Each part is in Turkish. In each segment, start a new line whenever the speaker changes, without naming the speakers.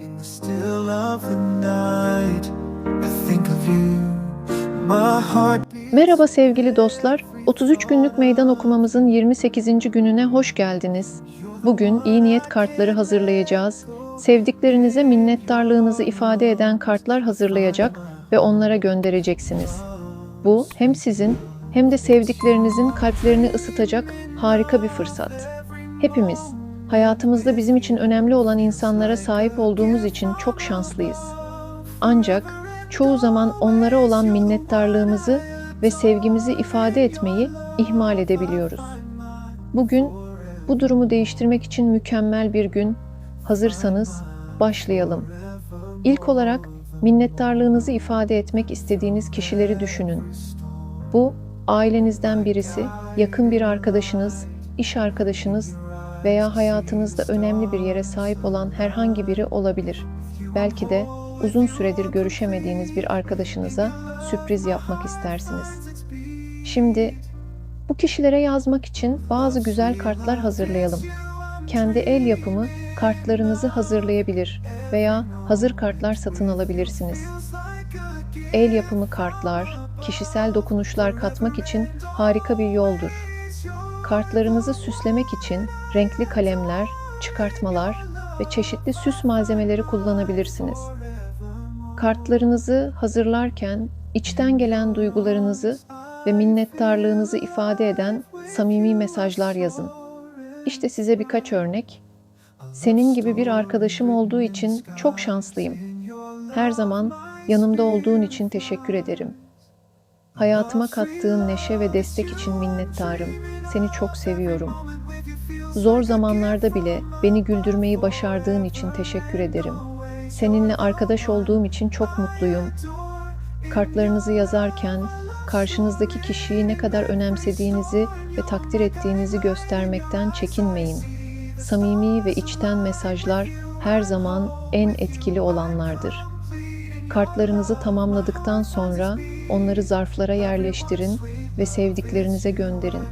In the still of the night, I think of you.
Merhaba sevgili dostlar. 33 günlük meydan okumamızın 28. gününe hoş geldiniz. Bugün iyi niyet kartları hazırlayacağız. Sevdiklerinize minnettarlığınızı ifade eden kartlar hazırlayacak ve onlara göndereceksiniz. Bu hem sizin hem de sevdiklerinizin kalplerini ısıtacak harika bir fırsat. Hepimiz hayatımızda bizim için önemli olan insanlara sahip olduğumuz için çok şanslıyız. Ancak çoğu zaman onlara olan minnettarlığımızı ve sevgimizi ifade etmeyi ihmal edebiliyoruz. Bugün bu durumu değiştirmek için mükemmel bir gün. Hazırsanız başlayalım. İlk olarak minnettarlığınızı ifade etmek istediğiniz kişileri düşünün. Bu ailenizden birisi, yakın bir arkadaşınız, iş arkadaşınız veya hayatınızda önemli bir yere sahip olan herhangi biri olabilir. Belki de uzun süredir görüşemediğiniz bir arkadaşınıza sürpriz yapmak istersiniz. Şimdi bu kişilere yazmak için bazı güzel kartlar hazırlayalım. Kendi el yapımı kartlarınızı hazırlayabilir veya hazır kartlar satın alabilirsiniz. El yapımı kartlar, kişisel dokunuşlar katmak için harika bir yoldur. Kartlarınızı süslemek için renkli kalemler, çıkartmalar ve çeşitli süs malzemeleri kullanabilirsiniz. Kartlarınızı hazırlarken içten gelen duygularınızı ve minnettarlığınızı ifade eden samimi mesajlar yazın. İşte size birkaç örnek. Senin gibi bir arkadaşım olduğu için çok şanslıyım. Her zaman yanımda olduğun için teşekkür ederim. Hayatıma kattığın neşe ve destek için minnettarım. Seni çok seviyorum. Zor zamanlarda bile beni güldürmeyi başardığın için teşekkür ederim. Seninle arkadaş olduğum için çok mutluyum. Kartlarınızı yazarken karşınızdaki kişiyi ne kadar önemsediğinizi ve takdir ettiğinizi göstermekten çekinmeyin. Samimi ve içten mesajlar her zaman en etkili olanlardır. Kartlarınızı tamamladıktan sonra onları zarflara yerleştirin ve sevdiklerinize gönderin.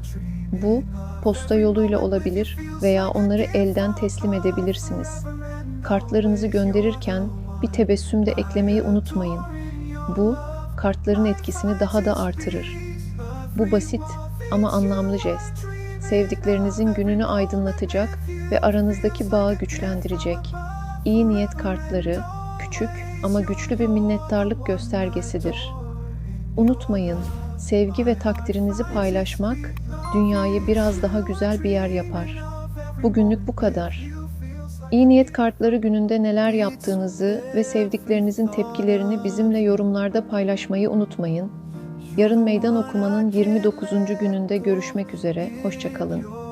Bu posta yoluyla olabilir veya onları elden teslim edebilirsiniz. Kartlarınızı gönderirken bir tebessüm de eklemeyi unutmayın. Bu kartların etkisini daha da artırır. Bu basit ama anlamlı jest. Sevdiklerinizin gününü aydınlatacak ve aranızdaki bağı güçlendirecek. İyi niyet kartları küçük ama güçlü bir minnettarlık göstergesidir. Unutmayın, sevgi ve takdirinizi paylaşmak dünyayı biraz daha güzel bir yer yapar. Bugünlük bu kadar. İyi niyet kartları gününde neler yaptığınızı ve sevdiklerinizin tepkilerini bizimle yorumlarda paylaşmayı unutmayın. Yarın meydan okumanın 29. gününde görüşmek üzere. Hoşçakalın.